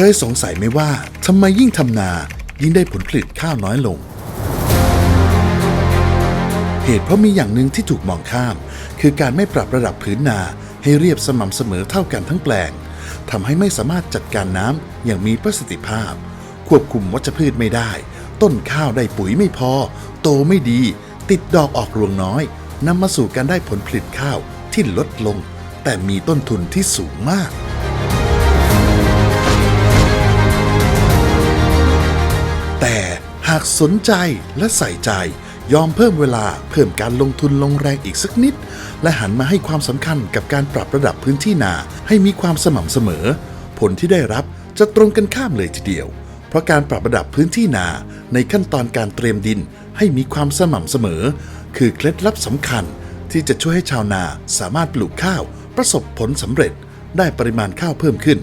เคยสงสัยไหมว่าทำไมยิ่งทำนายิ่งได้ผลผลิตข้าวน้อยลง เหตุเพราะมีอย่างหนึ่งที่ถูกมองข้าม คือการไม่ปรับระดับพื้นนาให้เรียบสม่ำเสมอเท่ากันทั้งแปลงทำให้ไม่สามารถจัดการน้ำอย่างมีประสิทธิภาพ ควบคุมวัชพืชไม่ได้ ต้นข้าวได้ปุ๋ยไม่พอ โตไม่ดี ติดดอกออกรวงน้อยนำมาสู่การได้ผลผลิตข้าวที่ลดลง แต่มีต้นทุนที่สูงมากากสนใจและใส่ใจ ยอมเพิ่มเวลาเพิ่มการลงทุนลงแรงอีกสักนิด และหันมาให้ความสำคัญกับการปรับระดับพื้นที่นาให้มีความสม่ำเสมอ ผลที่ได้รับจะตรงกันข้ามเลยทีเดียว เพราะการปรับระดับพื้นที่นาในขั้นตอนการเตรียมดินให้มีความสม่ำเสมอ คือเคล็ดลับสำคัญที่จะช่วยให้ชาวนาสามารถปลูกข้าว ประสบผลสำเร็จ ได้ปริมาณข้าวเพิ่มขึ้น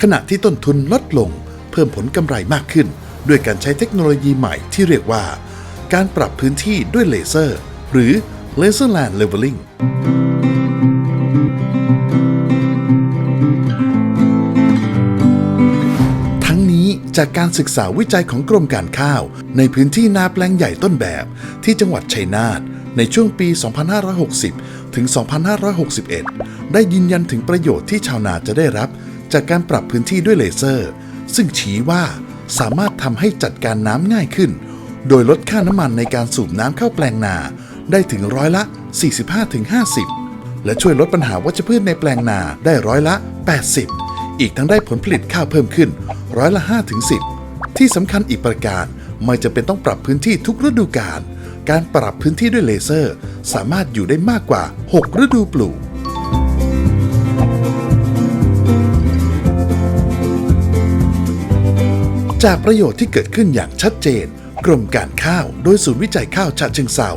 ขณะที่ต้นทุนลดลง เพิ่มผลกำไรมากขึ้น ด้วยการใช้เทคโนโลยีใหม่ที่เรียกว่า การปรับพื้นที่ด้วยเลเซอร์ หรือ Laser Land Leveling ทั้งนี้จากการศึกษาวิจัยของกรมการข้าว ในพื้นที่นาแปลงใหญ่ต้นแบบที่จังหวัดชัยนาทในช่วงปี 2560 ถึง 2561 ได้ยืนยันถึงประโยชน์ที่ชาวนาจะได้รับ จากการปรับพื้นที่ด้วยเลเซอร์ ซึ่งชี้ว่า สามารถทำให้จัดการน้ำง่ายขึ้น โดยลดค่าน้ำมันในการสูบน้ำเข้าแปลงนาได้ถึงร้อยละ 45-50 และช่วยลดปัญหาวัชพืชในแปลงนาได้ร้อยละ 80 อีกทั้งได้ผลผลิตข้าวเพิ่มขึ้นร้อยละ 5-10 ที่สำคัญอีกประการไม่จำเป็นต้องปรับพื้นที่ทุกฤดูกาลการปรับพื้นที่ด้วยเลเซอร์ สามารถอยู่ได้มากกว่า 6 ฤดูปลูก จากประโยชน์ที่เกิดขึ้นอย่างชัดเจน กรมการข้าวโดยศูนย์วิจัยข้าวฉะเชิงเซา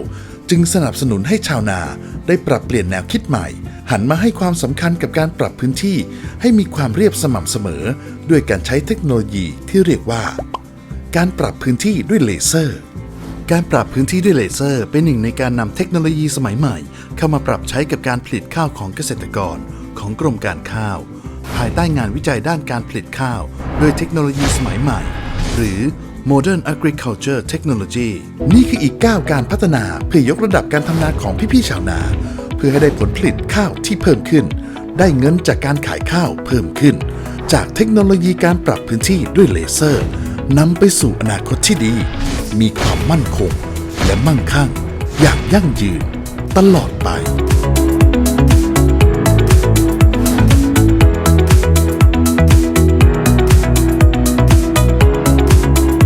จึงสนับสนุนให้ชาวนาได้ปรับเปลี่ยนแนวคิดใหม่ หันมาให้ความสำคัญกับการปรับพื้นที่ ให้มีความเรียบสม่ำเสมอ ด้วยการใช้เทคโนโลยีที่เรียกว่า การปรับพื้นที่ด้วยเลเซอร์ การปรับพื้นที่ด้วยเลเซอร์ เป็นหนึ่งในการนำเทคโนโลยีสมัยใหม่ เข้ามาปรับใช้กับการผลิตข้าวของเกษตรกรของกรมการข้าว ภายใต้งานวิจัยด้านการผลิตข้าวด้วยเทคโนโลยีสมัยใหม่ หรือ Modern Agriculture Technology นี่คืออีกก้าวการพัฒนาเพื่อยกระดับการทำนาของพี่ๆชาวนา เพื่อให้ได้ผลผลิตข้าวที่เพิ่มขึ้น ได้เงินจากการขายข้าวเพิ่มขึ้น จากเทคโนโลยีการปรับพื้นที่ด้วยเลเซอร์นำไปสู่อนาคตที่ดี มีความมั่นคง และมั่งคั่ง อย่างยั่งยืน ตลอดไป